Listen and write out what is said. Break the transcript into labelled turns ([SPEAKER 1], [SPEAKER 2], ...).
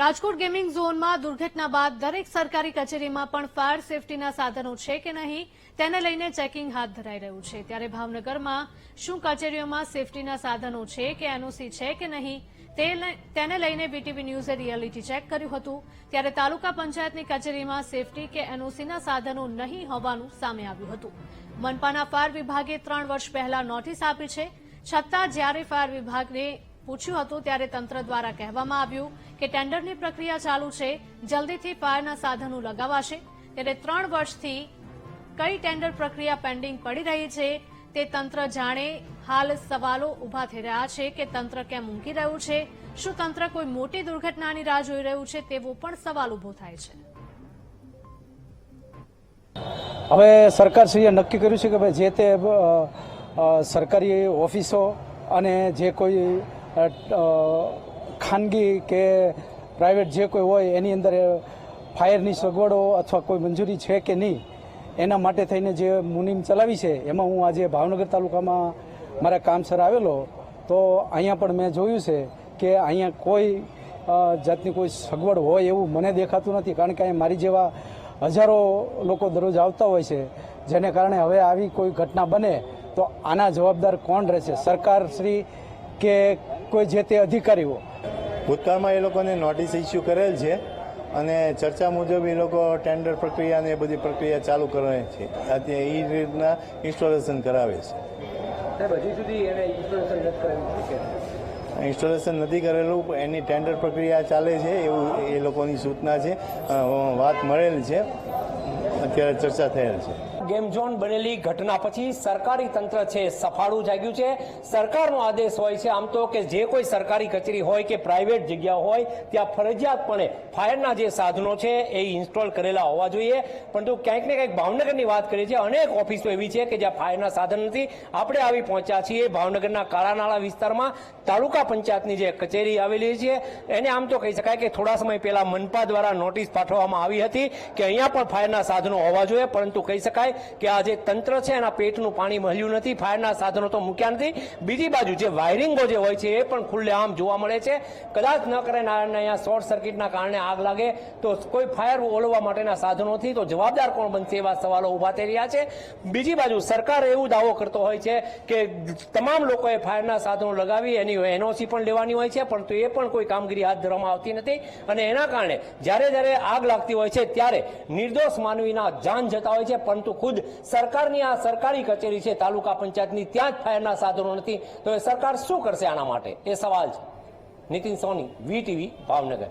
[SPEAKER 1] Rajkot gaming ઝોનમાં દુર્ઘટના બાદ દરેક સરકારી કચેરીમાં પણ ફાયર સેફટીના સાધનો છે કે નહીં, તેને લઈને ચેકિંગ હાથ ધરાઈ રહ્યું છે. ત્યારે ભાવનગરમાં શું કચેરીઓમાં સેફટીના સાધનો છે કે એનઓસી છે કે નહીં તેને લઈને બીટીવી ન્યૂઝે રિયાલિટી ચેક કર્યું હતું. ત્યારે તાલુકા પંચાયતની કચેરીમાં સેફટી કે એનઓસીના સાધનો નહીં હોવાનું સામે આવ્યું હતું. મનપાના ફાયર વિભાગે ત્રણ વર્ષ પહેલા નોટિસ આપી છે. છતાં જ્યારે ફાયર વિભાગને પૂછ્યું હતું ત્યારે તંત્ર દ્વારા કહેવામાં આવ્યું કે ટેન્ડરની પ્રક્રિયા ચાલુ છે, જલ્દીથી ફાયરના સાધનો લગાવાશે. ત્યારે ત્રણ વર્ષથી કઈ ટેન્ડર પ્રક્રિયા પેન્ડિંગ પડી રહી છે તે તંત્ર જાણે હાલ સવાલો ઊભા થઈ રહ્યા છે કે તંત્ર કેમ ઊંઘી રહ્યું છે, શું તંત્ર કોઈ મોટી દુર્ઘટનાની રાહ જોઈ રહ્યું છે તેવો પણ સવાલ ઊભો થાય છે.
[SPEAKER 2] હવે સરકારશ્રીએ નક્કી કર્યું છે કે ભાઈ જે તે સરકારી ઓફિસો અને જે કોઈ ખાનગી કે પ્રાઇવેટ જે કોઈ હોય, એની અંદર ફાયરની સગવડો અથવા કોઈ મંજૂરી છે કે નહીં, એના માટે થઈને જે મુનિમ ચલાવી છે, એમાં હું આજે ભાવનગર તાલુકામાં મારા કામસર આવેલો, તો અહીંયા પણ મેં જોયું છે કે અહીંયા કોઈ જાતની કોઈ સગવડ હોય એવું મને દેખાતું નથી, કારણ કે અહીંયા મારી જેવા હજારો લોકો દરરોજ આવતા હોય છે, જેને કારણે હવે આવી કોઈ ઘટના બને, તો આના જવાબદાર કોણ રહેશે? સરકાર શ્રી કે કોઈ જે તે અધિકારીઓ
[SPEAKER 3] ભૂતકાળમાં એ લોકોને નોટિસ ઇસ્યુ કરેલ છે અને ચર્ચા મુજબ એ લોકો ટેન્ડર પ્રક્રિયા અને એ બધી પ્રક્રિયા ચાલુ કરે છે. અત્યારે એ રીતના ઇન્સ્ટોલેશન કરાવે છે.
[SPEAKER 4] ઇન્સ્ટોલેશન નથી કરેલું છે?
[SPEAKER 3] ઇન્સ્ટોલેશન નથી કરેલું પણ એની ટેન્ડર પ્રક્રિયા ચાલે છે એવું એ લોકોની સૂચના છે. વાત મળેલ છે. અત્યારે ચર્ચા થયેલ છે.
[SPEAKER 4] ગેમ ઝોન બનેલી ઘટના પછી સરકારી તંત્ર છે, સફાળું જાગ્યું છે. સરકારનો આદેશ હોય છે આમ તો કે જે કોઈ સરકારી કચેરી હોય કે પ્રાઇવેટ જગ્યા હોય, ત્યાં ફરજિયાતપણે ફાયરના જે સાધનો છે એ ઇન્સ્ટોલ કરેલા હોવા જોઈએ. પરંતુ ક્યાંક ને ક્યાંક ભાવનગરની વાત કરીએ છીએ, અનેક ઓફિસો એવી છે કે જ્યાં ફાયરના સાધન નથી. આપણે આવી પહોંચ્યા છીએ ભાવનગરના કાળાનાળા વિસ્તારમાં. તાલુકા પંચાયતની જે કચેરી આવેલી છે, એને આમ તો કહી શકાય કે થોડા સમય પહેલા મનપા દ્વારા નોટિસ પાઠવવામાં આવી હતી કે અહીંયા પણ ફાયરના સાધનો હોવા જોઈએ, પરંતુ કહી શકાય કે આ જે તંત્ર છે, એના પેટનું પાણી મળ્યું નથી, ફાયરના સાધનો તો મૂક્યા નથી. બીજી બાજુ જે વાયરિંગો જે હોય છે, એ પણ ખુલ્લેઆમ જોવા મળે છે. કદાચ ન કરે અહીંયા શોર્ટ સર્કિટના કારણે આગ લાગે, તો કોઈ ફાયર ઓલવવા માટેના સાધનોથી તો જવાબદાર કોણ બનશે એવા સવાલો ઊભા થઈ રહ્યા છે. બીજી બાજુ સરકાર એવું દાવો કરતો હોય છે કે તમામ લોકોએ ફાયરના સાધનો લગાવી, એની એનઓસી પણ લેવાની હોય છે, પરંતુ એ પણ કોઈ કામગીરી હાથ ધરવામાં આવતી નથી. અને એના કારણે જ્યારે જ્યારે આગ લાગતી હોય છે, ત્યારે નિર્દોષ માનવીના જાન જતા હોય છે, પરંતુ ખુદ સરકારની આ સરકારી કચેરી છે, તાલુકા પંચાયતની, ત્યાં જ ફાયરના સાધનો નથી. તો એ સરકાર શું કરશે આના માટે? એ સવાલ છે. નીતિન સોની વીટીવી ભાવનગર.